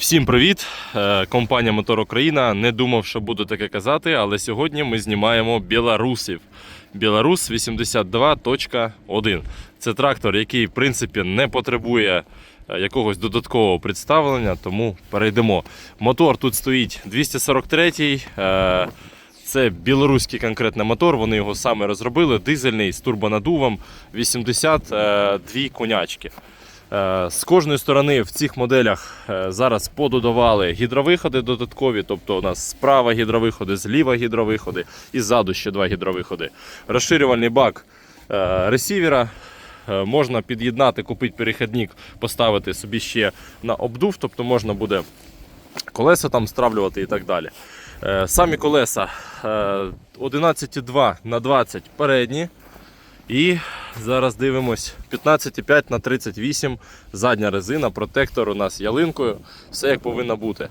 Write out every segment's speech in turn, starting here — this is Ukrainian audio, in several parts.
Всім привіт! Е, Компанія Мотор Україна. Не думав, що буду таке казати, але сьогодні ми знімаємо білорусів. Білорус 82.1. Це трактор, який в принципі не потребує е, якогось додаткового представлення, тому перейдемо. Мотор тут стоїть 243. е, Це білоруський конкретно мотор. Вони його саме розробили. Дизельний з турбонадувом 82 конячки. Е, З кожної сторони в цих моделях е, зараз пододавали гідровиходи додаткові, тобто у нас справа гідровиходи, зліва гідровиходи і ззаду ще два гідровиходи. Розширювальний бак е, ресівера. Можна під'єднати, купити перехідник, поставити собі ще на обдув, тобто можна буде колеса там стравлювати і так далі. Самі колеса е, 11,2 на 20 передні. І зараз дивимось 15,5 на 38 задня резина, протектор у нас ялинкою, все як повинно бути.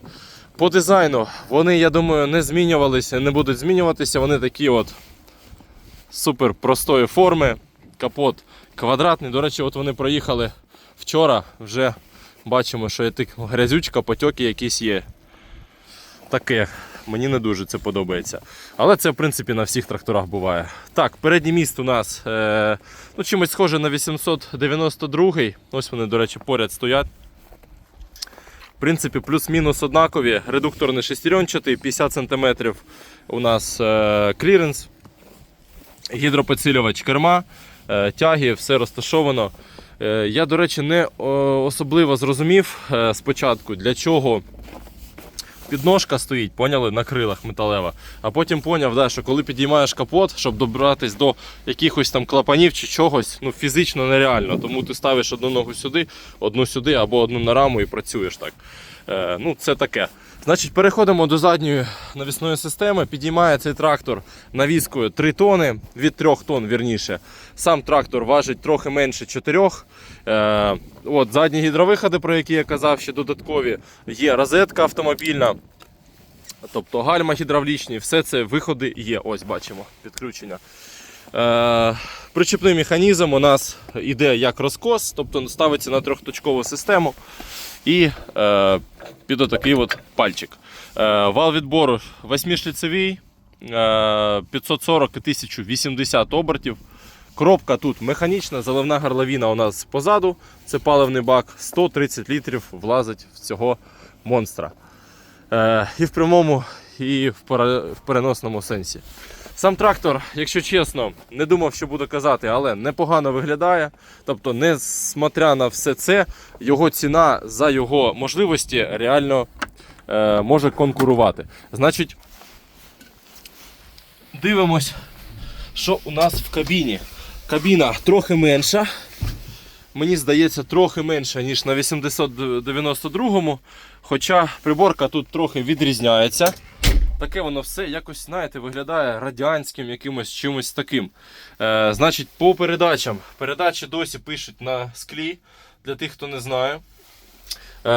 По дизайну вони, я думаю, не змінювалися, не будуть змінюватися. Вони такі от супер простої форми. Капот квадратний. До речі, от вони проїхали вчора. Вже бачимо, що є грязючка, потьоки якісь є. Таке. Мені не дуже це подобається. Але це, в принципі, на всіх тракторах буває. Так, передній міст у нас е, ну, чимось схоже на 892 Ось вони, до речі, поряд стоять. В принципі, плюс-мінус однакові. Редукторний шестеренчатий, 50 см у нас е, кліренс, гідропідсилювач керма, е, тяги, все розташовано. Е, я, до речі, не особливо зрозумів е, спочатку, для чого підножка стоїть, поняли, на крилах металева. А потім поняв, да, що коли підіймаєш капот, щоб добратись до якихось там клапанів чи чогось, ну фізично нереально. Тому ти ставиш одну ногу сюди, одну сюди або одну на раму і працюєш так. Е, ну, це таке. Значить, переходимо до задньої навісної системи. Підіймає цей трактор навіскою 3 тони, від 3 тонн вірніше. Сам трактор важить трохи менше 4. Е, от, задні гідровиходи, про які я казав, ще додаткові. Є розетка автомобільна. Тобто гальма гідравлічні, все це виходи є. Ось бачимо підключення. Е, причепний механізм у нас іде як розкос, тобто ставиться на трьохточкову систему і е, під отакий от пальчик. Е, вал відбору 8-шліцевий, е, 540 і 1080 обертів. Кропка тут механічна, заливна горловина у нас позаду, це паливний бак, 130 літрів влазить в цього монстра. Е, і в прямому, і в переносному сенсі. Сам трактор, якщо чесно, не думав, що буду казати, але непогано виглядає. Тобто, несмотря на все це, його ціна за його можливості реально е, може конкурувати. Значить, дивимось, що у нас в кабіні. Кабіна трохи менша. Мені здається, трохи менша, ніж на 892-му. Хоча приборка тут трохи відрізняється. Таке воно все якось, знаєте, виглядає радянським якимось чимось таким. Е, значить, по передачам. Передачі досі пишуть на склі, для тих, хто не знає. Е,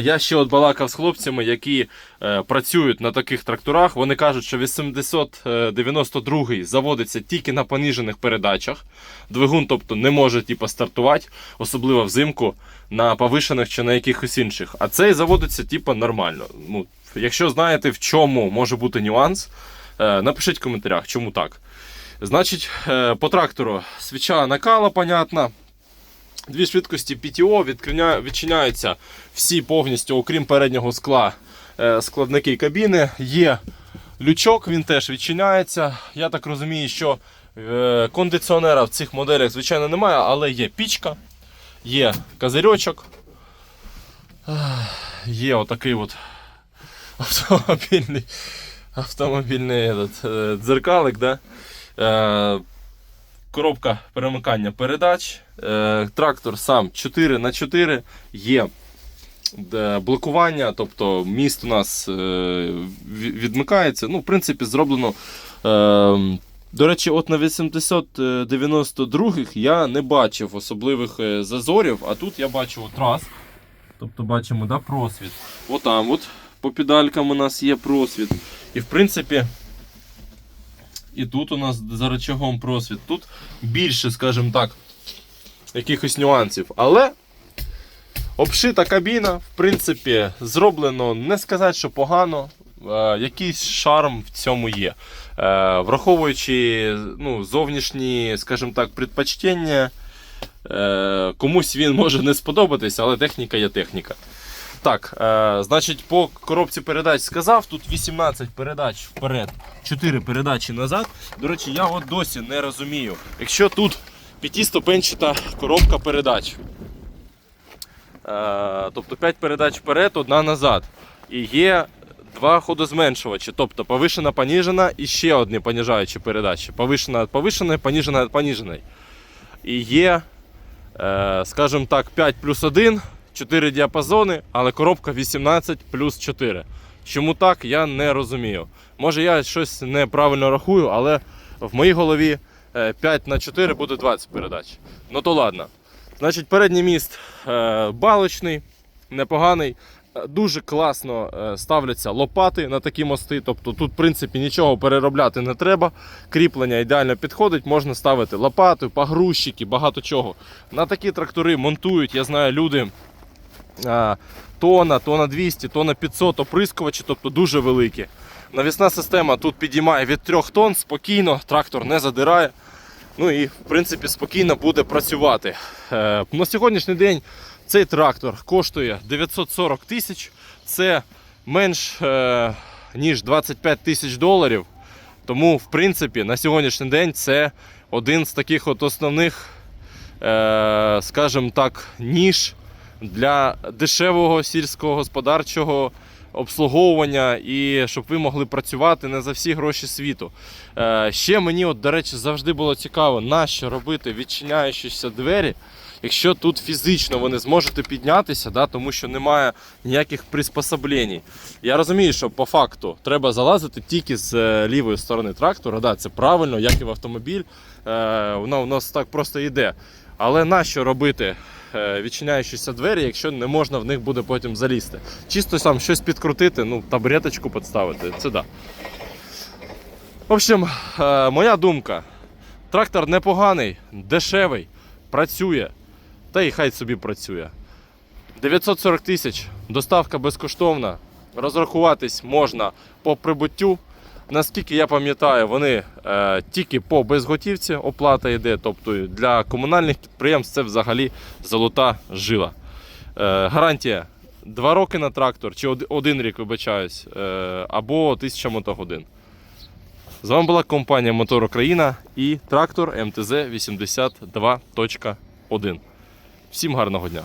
я ще от балакав з хлопцями, які е, працюють на таких тракторах. Вони кажуть, що 892 заводиться тільки на поніжених передачах. Двигун, тобто, не може типу, стартувати, особливо взимку, на повишених чи на якихось інших. А цей заводиться типу, нормально. Ну, якщо знаєте, в чому може бути нюанс, е, напишіть в коментарях, чому так. Значить, е, по трактору свіча накала, понятно. Дві швидкості PTO відчиняються всі повністю, окрім переднього скла, е, складники кабіни. Є лючок, він теж відчиняється. Я так розумію, що кондиціонера в цих моделях, звичайно, немає, але є пічка, є козирьочок, є отакий от автомобільний, автомобільний этот, е, дзеркалик. Да? Е, коробка перемикання передач. Е, трактор сам 4 на 4 є блокування, тобто міст у нас е, відмикається. Ну, в принципі, зроблено. Е, до речі, от на 892-х я не бачив особливих е, зазорів, а тут я бачу от раз. Тобто бачимо да, просвіт. Отам от по педалькам у нас є просвіт. І в принципі, і тут у нас за рычагом просвіт. Тут більше, скажімо так, якихось нюансів. Але Обшита кабіна, в принципі, зроблено не сказати, що погано. Е, якийсь шарм в цьому є. Е, враховуючи ну, зовнішні, скажімо так, предпочтення, е, комусь він може не сподобатись, але техніка є техніка. Так, е, значить, по коробці передач сказав, тут 18 передач вперед, 4 передачі назад. До речі, я от досі не розумію. Якщо тут п'ятиступенчата коробка передач, е, тобто 5 передач вперед, одна назад. І є два ходозменшувачі, тобто повишена, поніжена і ще одні поніжаючі передачі. Повишена від повишеної, поніжена від поніженої. І є, е, скажімо так, 5 плюс 1, 4 діапазони, але коробка 18 плюс 4. Чому так, я не розумію. Може я щось неправильно рахую, але в моїй голові е, 5 на 4 буде 20 передач. Ну то ладно. Значить, передній міст е, балочний, непоганий. Е, Дуже класно е, ставляться лопати на такі мости. Тобто тут, в принципі, нічого переробляти не треба. Кріплення ідеально підходить, можна ставити лопати, погрузчики, багато чого. На такі трактори монтують, я знаю, люди тона, тона 200, тона 500 оприскувачі, тобто дуже великі. Навісна система тут підіймає від 3 тонн спокійно, трактор не задирає. Ну і в принципі спокійно буде працювати. Е, на сьогоднішній день цей трактор коштує 940 тисяч. Це менш е, ніж 25 тисяч доларів. Тому, в принципі, на сьогоднішній день це один з таких от основних, е, скажімо так, ніж для дешевого сільського господарчого обслуговування і щоб ви могли працювати не за всі гроші світу. Е, ще мені, от, до речі, завжди було цікаво, нащо робити відчиняючіся двері, якщо тут фізично ви не зможете піднятися, да, тому що немає ніяких приспособлень. Я розумію, що по факту треба залазити тільки з е, лівої сторони трактора. Да, це правильно, як і в автомобіль. Е, воно у нас так просто йде. Але нащо робити відчиняючіся двері, якщо не можна в них буде потім залізти? Чисто сам щось підкрутити, ну, табуреточку підставити. Це да. В общем, е, моя думка. Трактор непоганий, дешевий, працює. Та й хай собі працює. 940 тисяч, доставка безкоштовна. Розрахуватись можна по прибуттю. Наскільки я пам'ятаю, вони е, тільки по безготівці оплата йде. Тобто для комунальних підприємств це взагалі золота жила. Е, гарантія 2 роки на трактор, чи од- один рік, вибачаюсь, е, або 1000 мотогодин. З вами була компанія Мотор Україна і трактор МТЗ 82.1. Всім гарного дня!